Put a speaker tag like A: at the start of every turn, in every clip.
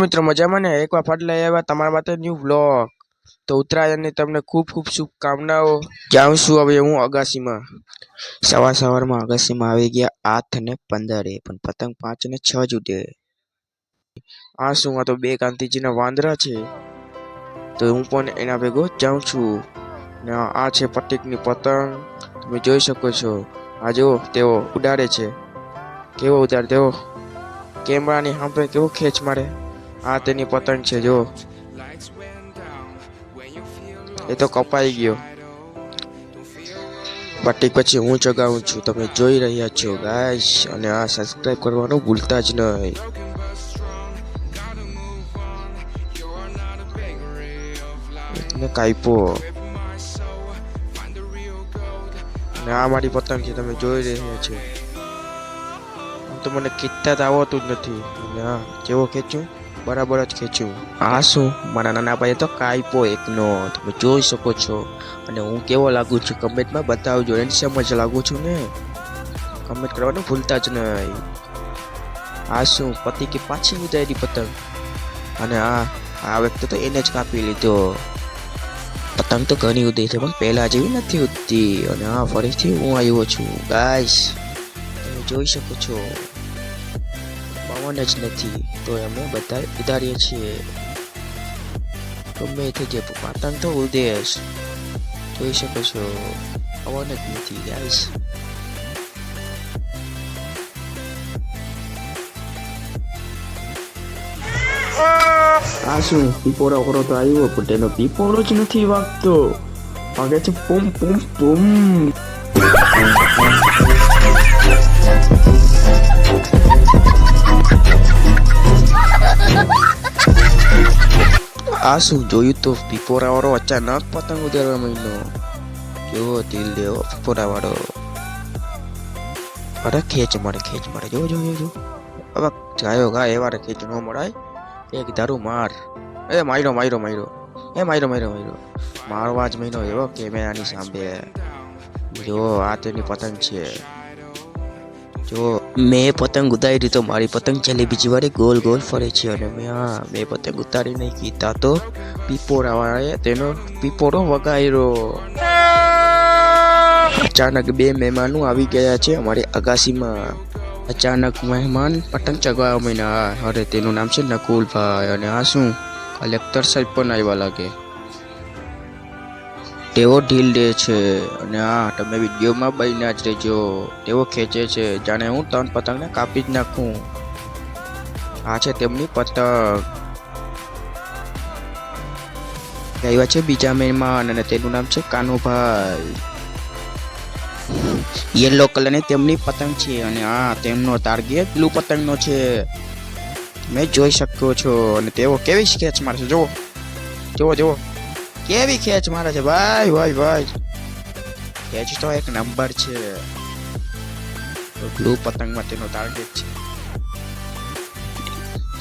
A: મિત્રો, મજામાં ને? એકવાર ફાટ લઈ આવ્યા તમારા માટે ન્યૂ બ્લોક તો ઉત્તરાયણની તમને ખૂબ ખૂબ શુભકામનાઓ. ક્યાં શું હવે હું અગાસીમાં.
B: સવાર સવારમાં અગાસીમાં આવી ગયા આઠ ને પંદરે પણ પતંગ પાંચ ને છ જ ઉડે.
A: આ શું આ તો બે ગાંધીજીના વાંદરા છે? તો હું પણ એના ભેગો જાઉં છું. ને, આ છે પટીકની પતંગ. તમે જોઈ શકો છો. આ જો તેઓ ઉડાડે છે. કેવો ઉડાડે, તેઓ કેમેરાની સામે કેવો ખેંચ મારે. આ તેની પતંગ છે જો એ તો કપાઈ ગયો. પટ્ટી પછી હું ચગાવું છું. તમે જોઈ રહ્યા છો ગાઈશ અને આ સબસ્ક્રાઈબ કરવાનું ભૂલતા જ નહીં. ને કાઈપો ને આ મારી પતંગ છે તમે જોઈ રહ્યા છો. આમ તો મને ખેંચતા જ આવતું જ નથી. હા જેવો ખેંચું? બરાબર જ ખેંચું. આ શું? મારા નાના ભાઈએ તો કાઈપો એકનો. તમે જોઈ શકો છો. અને હું કેવો લાગુ છું કમેન્ટમાં બતાવજો. હેન્ડસમ જ લાગુ છું ને. કમેન્ટ કરવાનું ભૂલતા જ નહીં. આ શું? પતિ કે પાછી ઉડાડી પતંગ? અને આ આ વ્યક્તિ તો એને જ કાપી લીધો. પતંગ તો ઘણી ઉડી છે, પણ પહેલા જેવી નથી ઉડતી અને હા, ફરીથી હું આવ્યો છું. ગાઈસ તમે જોઈ શકો છો, પવન જ નથી. તો અમે બધા ઉતારીએ છીએ. ગમે તે જે પતંગ તો ઉડે જોઈ શકો છો, પવન જ નથી ગાઈસ આ શું પીપોરો કરો તો આવ્યો પણ તેનો પીપોરો જ નથી વાગતો વાગે છે પુમ પુમ પુમ આ શું જોયું તો પીપોરા વાળો અચાનક પતંગ ઉડાડવા માંડ્યો જો દિલ દેવો પીપોરા વાળો અરે ખેંચ મારે ખેંચ મારે જો જો જો જો હવે ગાયો ગા એવારે ખેંચ ન મળાય એક દારૂ માર. એ માર્યો માર્યો માર્યો એ માર્યો માર્યો માર્યો મારવા જ મહિનો એવો કેમેરાની સાંભે જો, આ તેની પતંગ છે. જો, મેં પતંગ ઉતારી તો મારી પતંગ છેલ્લી બીજી વારે ગોલ ગોલ ફરે છે. અને મેં, હા, મેં પતંગ ઉતારી નહીં. કીધા તો પીપોરાવાળાએ તેનો પીપોરો વગાડ્યો અચાનક બે મહેમાનો આવી ગયા છે અમારી અગાસીમાં. અચાનક મહેમાન પતંગ ચગાવવા માંડ્યા. અરે, તેનું નામ છે નકુલભાઈ અને આ શું? કલેક્ટર સાહેબ પણ આવ્યા લાગે. તેઓ ઢીલ દે છે અને હા તમે વિડીયોમાં બહીના જ રહેજો. તેઓ ખેંચે છે. જાણે હું ત્રણ પતંગને કાપી જ નાખું. આ છે તેમની પતંગ. આવ્યા છે બીજા મહેમાન અને તેનું નામ છે કાનુભાઈ. યલો કલરની તેમની પતંગ છે અને આ તેમનો ટાર્ગેટ બ્લુ પતંગનો છે. મેં જોઈ શક્યો છો અને તેઓ કેવી સ્કેચ મારે છે? જુઓ. જુઓ જુઓ. કેવી ખેંચ મારે છે? ભાઈ ભાઈ ભાઈ. ખેંચ તો એક નંબર છે. બ્લુ પતંગમાં તેનો ટાર્ગેટ છે.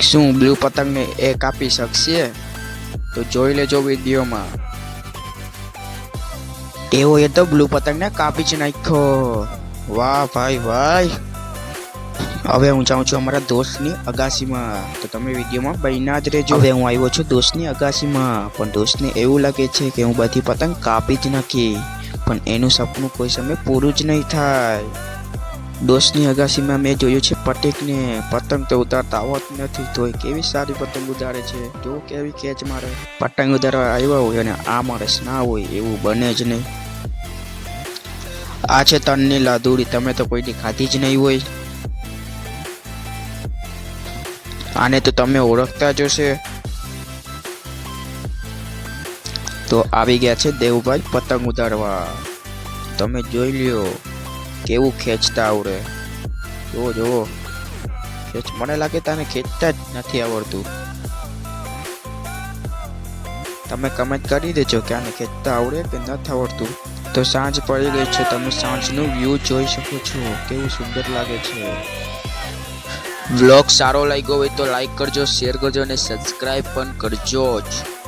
A: શું બ્લુ પતંગને એ કાપી શકશે? તો જોઈ લેજો વિડીયોમાં. તેઓએ તો બ્લુ પતંગને કાપી જ નાખ્યો. વાહ ભાઈ ભાઈ હવે હું જાઉં છું અમારા દોસ્તની અગાસીમાં. તો તમે વિડીયોમાં બન્યા જ રહેજો. હવે હું આવ્યો છું દોસ્તની અગાસીમાં. પણ દોસ્તને એવું લાગે છે કે હું બધી પતંગ કાપી જ નાખી. પણ એનું સપનું કોઈ સમય પૂરું જ નહીં થાય. દોસ્તની અગાસીમાં મેં જોયું છે પટેકને પતંગ તો ઉતારતા આવત નથી. તોય કેવી સારી પતંગ ઉતારે છે? જો કેવી કેચ મારે. પતંગ ઉતારવા આવ્યા હોય અને આ માણસ ના હોય એવું બને જ નહીં. આ છે તનની લાદુડી તમે તો કોઈની ખાધી જ નહીં હોય. આને તો તમે ઓળખતા જ હશે. તો આવી ગયા છે દેવભાઈ પતંગ ઉતારવા તમે જોઈ લ્યો, કેવું ખેંચતા આવડે. જુઓ જુઓ. ખેંચ, મને લાગે તને ખેંચતા જ નથી આવડતું. તમે કમેન્ટ કરી દેજો કે આને ખેંચતા આવડે કે નથી આવડતું. તો સાંજ પડી ગઈ છે. તમે સાંજનું વ્યૂ જોઈ શકો છો. કેવું સુંદર લાગે છે. વ્લોગ સારો લાગ્યો હોય તો લાઈક કરજો શેર કરજો અને સબસ્ક્રાઈબ પણ કરજો જ.